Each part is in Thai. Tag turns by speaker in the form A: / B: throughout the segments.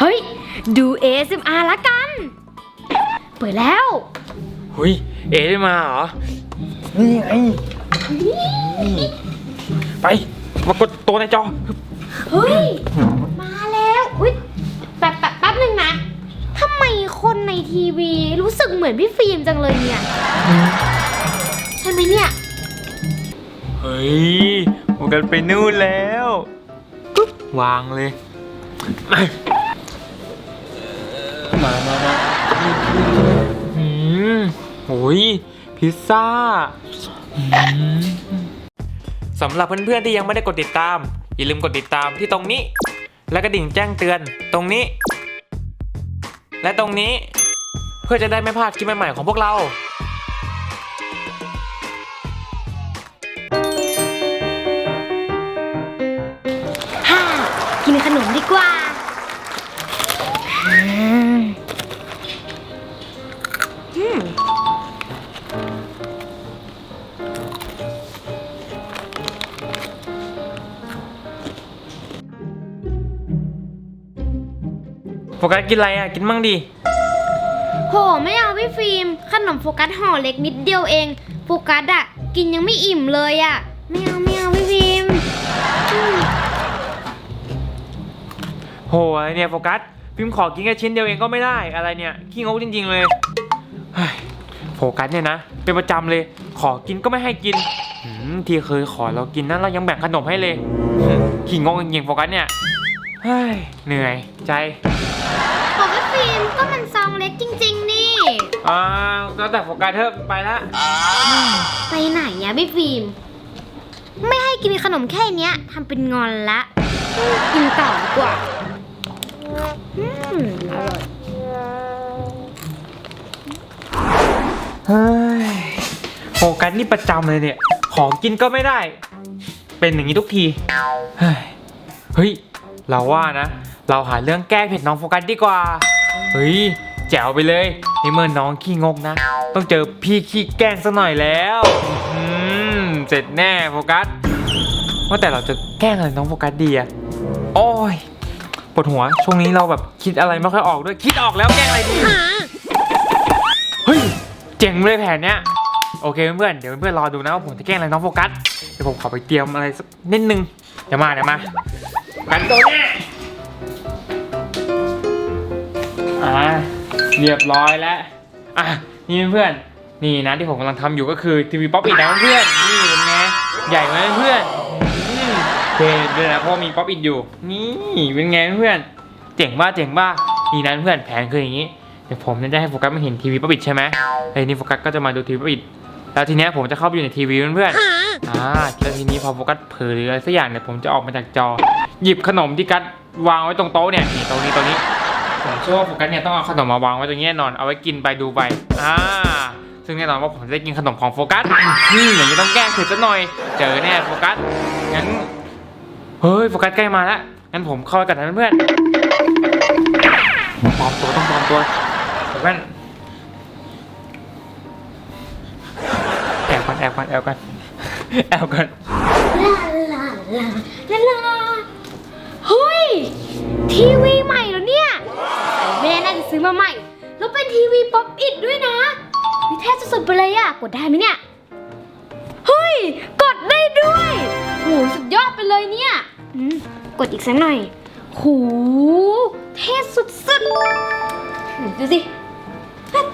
A: เฮ้ย ดู ASMR ละกัน เปิดแล้ว
B: หุยเอ๋ได้มาเหรอ นี่ไงนี่ไป มากดตัวในจอ
A: เฮ้ย มาแล้วอุ๊ยแป๊บแป๊บแป๊บหนึ่งนะทำไมคนในทีวีรู้สึกเหมือนพี่ฟิล์มจังเลยเนี่ยใช่ไหมเนี่ย
B: เฮ้ยโมกันไปนู่นแล้วปุ๊บวางเลย มามามาอืมโอ้ยพิซซ่าอืมสำหรับเพื่อนๆที่ยังไม่ได้กดติดตาม อย่าลืมกดติดตามที่ตรงนี้ และกระดิ่งแจ้งเตือนตรงนี้ และตรงนี้ เพื่อจะได้ไม่พลาดคลิปใหม่ๆของพวกเรา
A: ฮ่า
B: โฟกัสกินอะไรอะ กินมั่งดิ
A: โห ไม่เอาพี่ฟิล์ม ขนมโฟกัสห่อเล็กนิดเดียวเอง โฟกัสอะกินยังไม่อิ่มเลยอะไม่เอาไม่เอาพี่ฟิล์มอืม
B: โหอะไรเนี่ยโฟกัสพิมพ์ขอกินแค่ชิ้นเดียวเองก็ไม่ได้อะไรเนี่ยขี้งกจริง ๆ เลยเฮ้ยโฟกัสเนี่ยนะ เป็นประจำเลย ขอกินก็ไม่ให้กินหืมที่เคยขอเรากินนั้นเรายังแบ่งขนมให้เลยหืมขี้งกจริงๆโฟกัสเนี่ยเฮ้ยเหนื่อยใจ
A: ขอพี่ ฟิล์มก็มันซองเล็กจริง ๆ นี่
B: อ่าแล้วแต่โฟกัสเถอะไปละ
A: ไปไหนอะพี่ฟิล์มไม่ให้กินขนมแค่เนี้ยทำเป็นงอนละอืมกินต่อดีกว่าอืมอร่อย
B: เฮ้ยโฟกัสนี่ประจำเลยเนี่ย ขอกินก็ไม่ได้ เป็นอย่างนี้ทุกที เฮ้ยเฮ้ย เราว่านะ เราหาเรื่องแก้เผ็ดน้องโฟกัสดีกว่า เฮ้ยแจ๋วไปเลยในเมื่อน้องขี้งกนะ ต้องเจอพี่ขี้แกล้งซะหน่อยแล้วอืมเสร็จแน่โฟกัสว่าแต่เราจะแกล้งอะไรน้องโฟกัสดีอะโอ้ยปวดหัวช่วงนี้เราแบบคิดอะไรไม่ค่อยออกด้วยคิดออกแล้วแกล้งอะไรดีเฮ้ยเจ๋งเลยแผนเนี้ยโอเคเพื่อนๆเดี๋ยวเพื่อนๆรอดูนะว่าผมจะแกล้งอะไรน้องโฟกัสเดี๋ยวผมขอไปเตรียมอะไรสักนิดนึงเดี๋ยวมาเดี๋ยวมากันตัวเนี้ อ่าเรียบร้อยแล้วอะนี่เพื่อนนี่นะที่ผมกำลังทำอยู่ก็คือทีวีป๊อปอินนะเพื่อนนี่เป็นไงใหญ่ไหมเพื่อนอืมเท่ด้วยนะเพราะมีป๊อปอินอยู่ นี่เป็นไงเพื่อนเจ๋งบ้าเจ๋งบ้านี่นะเพื่อนแผนคืออย่างนี้เดี๋ยวผมเนี่ยจะให้โฟกัสมาเห็นทีวีป๊อปอินใช่ไหมไอ้ยนี่โฟกัสก็จะมาดูทีวีป๊อปอินแล้วทีเนี้ยผมจะเข้าไปอยู่ในทีวีเพื่อนๆอ่าแล้วทีนี้พอโฟกัสเผลอหรืออะไรสักอย่างเนี่ยผมจะออกมาจากจอ หยิบขนมที่กัดวางไว้ตรงโต๊ะเนี่ยนี่ตรงนี้ตรงนี้ ผมเชื่อว่าโฟกัสเนี่ยต้องเอาขนมมาวางไว้ตรงนี้แน่นอน เอาไว้กินไปดูไป อ่า ซึ่งแน่นอนว่าผมจะได้กินขนมของโฟกัสอืมอย่างนี้ต้องแก้เผ็ดซะหน่อย เจอแน่โฟกัส งั้น เฮ้ยโฟกัสใกล้มาแล้ว งั้นผมเข้าไปกันนะเพื่อนปลอมตัวต้องปลอมตัวเดี๋ยวแว่นแอบกันแอบกันแอบกันแอบกัน
A: ลาลาลาลาลาเฮ้ยทีวีใหม่แล้วเนี่ยแม่น่าจะ ซื้อมาใหม่ แล้วเป็นทีวีป๊อปอิดด้วยนะวิเทศสุดๆไปเลยอะกดได้ไหมเนี่ย เฮ้ย กดได้ด้วยโหสุดยอดไปเลยเนี่ยอืมกดอีกสักหน่อยโหเท่สุดๆ ดูสิ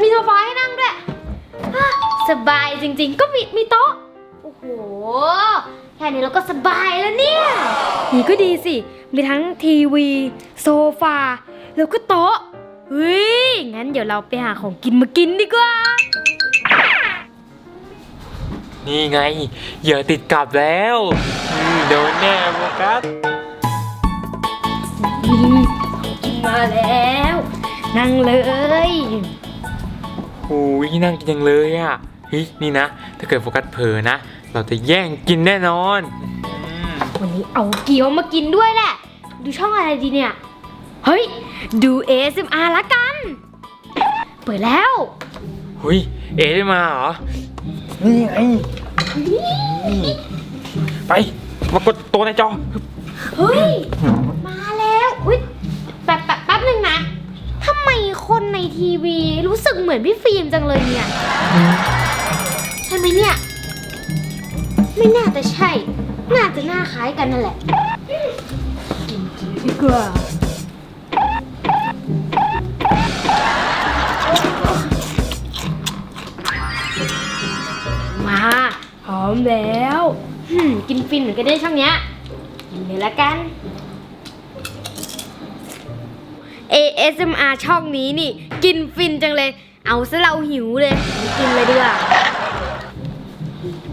A: มีโซฟาให้นั่งด้วย สบายจริงๆ ก็มีมีโต๊ะ โอ้โห แค่นี้เราก็สบายแล้วเนี่ย นี่ก็ดีสิ มีทั้งทีวี โซฟา แล้วก็โต๊ะ เฮ้ย งั้นเดี๋ยวเราไปหาของกินมากินดีกว่า
B: นี่ไง เหยื่อติดกลับแล้วอืมโดนแน่โฟกัส
A: กินมาแล้ว นั่งเลย
B: โอ้ยน่ากินจังเลยอะเฮ้ยนี่นะ ถ้าเกิดโฟกัสเผลอนะ เราจะแย่งกินแน่นอนอืม
A: วันนี้เอาเกี๊ยวมากินด้วยแหละ ดูช่องอะไรดีเนี่ย เฮ้ย ดู ASMR ละกัน เปิดแล้ว
B: เฮ้ยเอ๋ได้มาเหรอ นี่ไงนี่ไป มากดตัวในจอ
A: เฮ้ย มาแล้ว อุ๊ยแป๊บแป๊บแป๊บหนึ่งทีวีรู้สึกเหมือนพี่ฟิล์มจังเลยเนี่ย ใช่ไหมเนี่ย ไม่น่าจะใช่ น่าจะหน้าคล้ายกันนั่นแหละกินกินดีกว่ามา อมแล้วหืมกินฟินเหมือนกันได้ช่องเนี้ยกินเลยละกัน ASMR ช่องนี้นี่ กินฟินจังเลย เอาซะเราหิวเลย กินเลยดีกว่า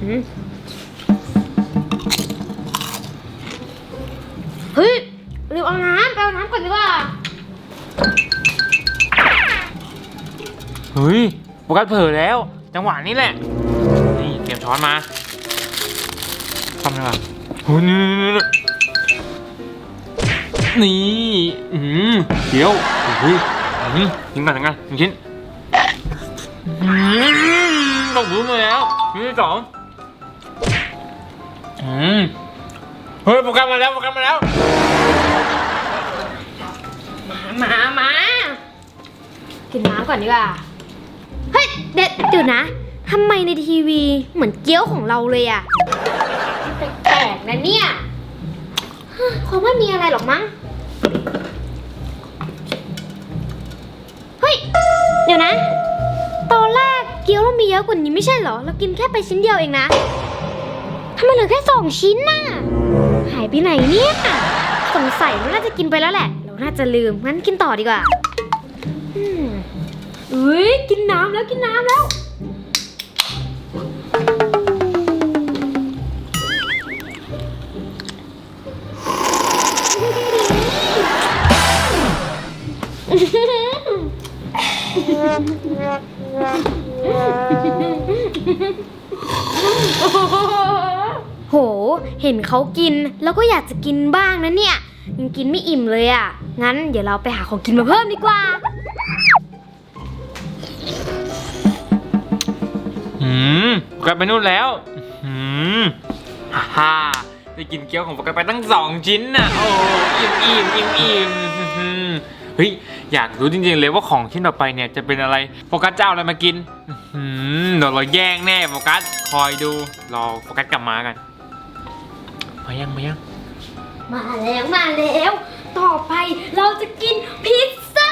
A: หืมเฮ้ยลืมเอาน้ำไปเอาน้ำก่อนดีกว่า
B: เฮ้ยโฟกัสเผลอแล้ว จังหวะนี้แหละ นี่เตรียมช้อนมา ทำอะไรวะโอ้ยนี่นี่นี่ อืมเดี๋ยวเฮ้ยอืมยิงกันยิงกันหนึ่งชิ้นอืมต้องรู้มาแล้วชิ้นที่สองอืมเฮ้ยโฟกัสมาแล้วโฟกัสมาแล้ว
A: มา มา กินน้ำก่อนดีกว่า เฮ้ยเด็ดเดี๋ยวนะทำไมในทีวีเหมือนเกี๊ยวของเราเลยอะแปลกๆ นะเนี่ยคงไม่มีอะไรหรอกมั้ง เฮ้ย เดี๋ยวนะ ตอนแรกเกี๊ยวเรามีเยอะกว่านี้ไม่ใช่เหรอ เรากินแค่ไปชิ้นเดียวเองนะทำไมเหลือแค่สองชิ้นน่ะ หายไปไหนเนี่ย สงสัยว่าน่าจะกินไปแล้วแหละ เราน่าจะลืม งั้นกินต่อดีกว่า อืมเฮ้ย กินน้ำแล้วกินน้ำแล้ว โห เห็นเขากินแล้วก็อยากจะกินบ้างนะเนี่ยยังกินไม่อิ่มเลยอะ งั้นเดี๋ยวเราไปหาของกินมาเพิ่มดีกว่า
B: อืมโฟกัสไปนู่นแล้ว อืมฮ่าได้กินเกี๊ยวของโฟกัสไปตั้งสองชิ้นน่ะ โอ้อิ่มอิ่มอิ่มอิ่มอืมเฮ้ย อยากรู้จริงๆเลยว่าของชิ้นต่อไปเนี่ยจะเป็นอะไรโฟกัสจะเอาอะไรมากินอืมเดี๋ยวเราแย่งแน่โฟกัสคอยดูรอโฟกัสกลับมากัน มายังมายัง
A: มาแล้วมาแล้ว ต่อไปเราจะกินพิซซ่า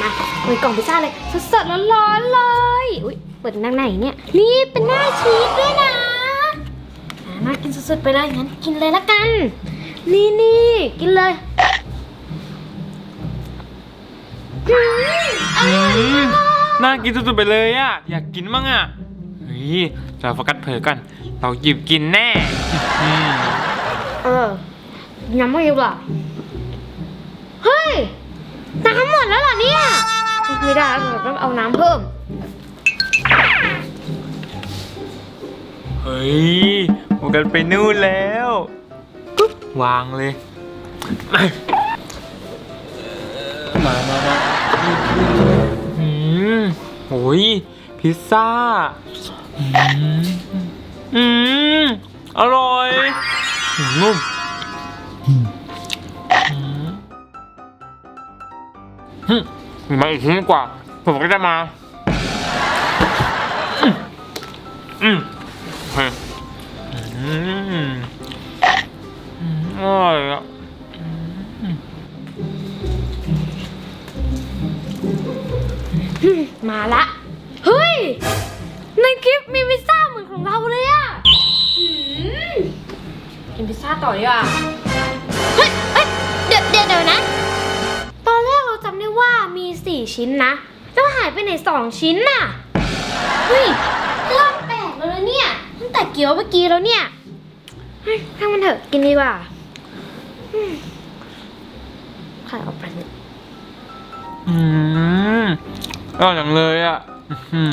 A: มาเปิดกล่องพิซซ่าเลยสดๆร้อนๆเลยอุ้ยเปิดหน้าไหนเนี่ยนี่เป็นหน้าชีสด้วยนะอะมากินสดๆไปเลยงั้นกินเลยละกัน นี่นี่กินเลย อืมอ
B: อื
A: ร่อย
B: มน่ากินสุดๆไปเลยอะ อยากกินมั้งอะ เฮ้ยจะโฟกัสเผลอกันเราหยิบกินแน่อืม
A: เออ ยังไม่อยู่อะเฮ้ย น้ำหมดแล้วเหรอเนี่ยไม่ได้เราต้องเอาน้ำเพิ่ม
B: เฮ้ยโฟกัสไปนู่นแล้วปุ๊บวางเลย มามามา อืมโอ้ยพิซซ่า อืม อร่อยนุ่มอืมาอีกชิ้นดีกว่า ผมก็จะมา อืมอืมอืมอร่อยอะ
A: มาละ เฮ้ย ในคลิปมีพิซซ่าเหมือนของเราเลยอะหืมกินพิซซ่าต่อดีกว่าเฮ้ยเฮ้ยเดี๋ยวเดี๋ยวเดี๋ยวนะ ตอนแรกเราจำได้ว่ามีสี่ชิ้นนะแล้วหายไปไหนสองชิ้นน่ะ เฮ้ยเริ่มแปลกแล้วนะเนี่ยตั้งแต่เกี๊ยวเมื่อกี้แล้วเนี่ยเฮ้ยช่างมันเถอะกินดีกว่าอืมใครเอาไปเนี่ย
B: อืม อร่อยจังเลยอะอืม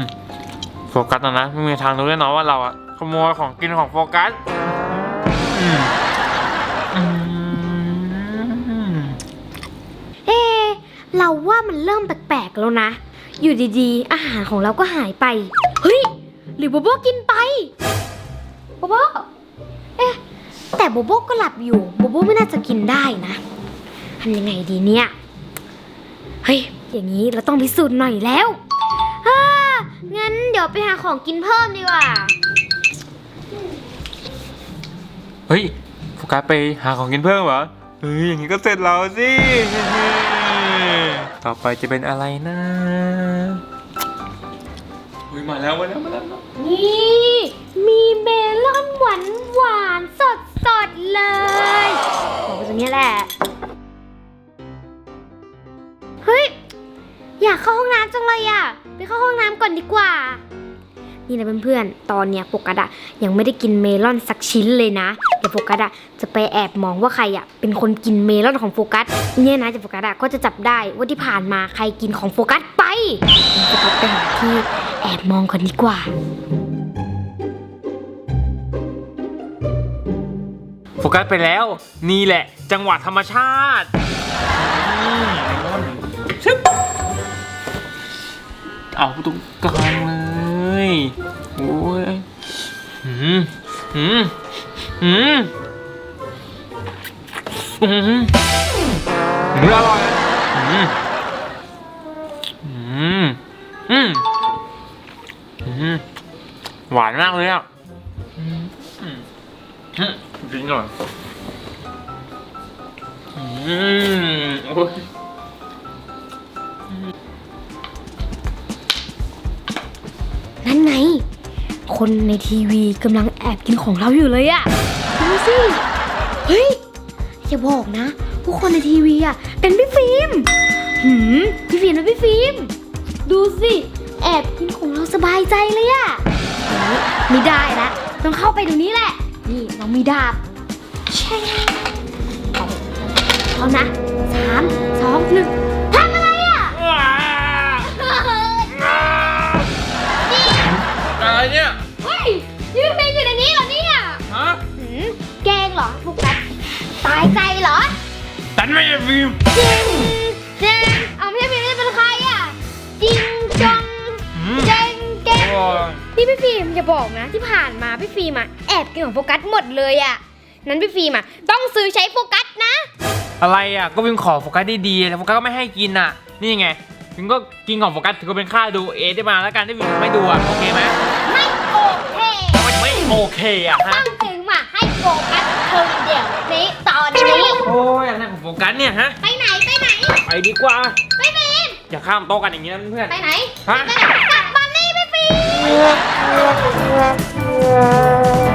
B: โฟกัสนะนะไม่มีทางรู้แน่นอนว่าเราอะขโมยของกินของโฟกัสอืมอืม
A: เอ๊ะเราว่ามันเริ่มแปลกๆแล้วนะ อยู่ดีๆ อาหารของเราก็หายไป เฮ้ย หรือโบโบกินไปโบโบเอ๊ะแต่โบโบก็หลับอยู่โบโบไม่น่าจะกินได้นะทำยังไงดีเนี่ย เฮ้ย อย่างนี้เราต้องพิสูจน์หน่อยแล้วฮ่างั้นเดี๋ยวไปหาของกินเพิ่มดีกว่า
B: เฮ้ยโฟกัสไปหาของกินเพิ่มเหรอ เฮ้ย อย่างนี้ก็เสร็จแล้วสิ ต่อไปจะเป็นอะไรนะเฮ้ยมาแล้วมาแล้วมาแล้ว
A: นี่ มีเมลอนหวานหวานสดสดๆเลยบอกไปตรงนี้แหละ อยากเข้าห้องน้ำจังเลยอะไปเข้าห้องน้ำก่อนดีกว่า นี่นะเพื่อนๆ ตอนเนี้ยโฟกัสอะยังไม่ได้กินเมลอนสักชิ้นเลยนะเดี๋ยวโฟกัสอะจะไปแอบมองว่าใครอะเป็นคนกินเมลอนของโฟกัสเนี่ยนะจะโฟกัสอะก็จะจับได้ว่าที่ผ่านมาใครกินของโฟกัสไปโฟกัสไปหาที่แอบมองก่อนดีกว่า
B: โฟกัสไปแล้ว นี่แหละ จังหวะธรรมชาติ เอาตรงกลางเลยโอ้ยหืมหืมหืมหืมอร่อยหืมหืมอืมหืมหวานมากเลยอะอืมอืมอืมจริงเหรออืมโอ้ย
A: คนในทีวีกำลังแอบกินของเราอยู่เลยอะดูสิ เฮ้ย อย่าบอกนะ ผู้คนในทีวีอะเป็นพี่ฟิล์มหืม พี่ฟิล์มนะพี่ฟิล์ม ดูสิ แอบกินของเราสบายใจเลยอะเฮ้ยไม่ได้ละต้องเข้าไปตรงนี้แหละ นี่เรามีดาบแช่เอาเอานะสามสองหนึ่งทำอะไรอะ
B: อะไรเนี่ย
A: เฮ้ยายใจเหรอ
B: ตันไม่ใช่ฟิล์ม
A: จริงจริงเอาไม่ใช่ฟิล์มนี่เป็นใครอะจริงจัง
B: อืม
A: เจงเก่ง
B: โอ้ย
A: นี่พี่ฟิล์มอย่าบอกนะ ที่ผ่านมาพี่ฟิล์มอะแอบกินของโฟกัสหมดเลยอะนั้นพี่ฟิล์มอะต้องซื้อใช้โฟกัสนะ
B: อะไรอะ ก็ฟิล์มขอโฟกัสดีๆแต่โฟกัสก็ไม่ให้กินอะ นี่ไงฟิล์มก็กินของโฟกัสถือว่าเป็นค่าดูเอได้มาแล้วกันที่ฟิล์มไม่ดูอะโอเคไหม
A: ไม่โอเค
B: ทำไมถึงไม่โอเคอะฮะ
A: ต้องซื้อมาให้โฟกัสเธอเดี๋ยวนี้ต อนนี้
B: โอ้ยอะไรของโฟกัสเนี่ยฮะ
A: ไปไหนไปไหน
B: ไปดีกว่า
A: ไปฟิล์ม
B: อย่าข้ามโต๊ะกันอย่างนี้นะเพื่อน
A: ไปไหน
B: ฮะ
A: ไปไหนกลับมานี่พี่ฟิล์ม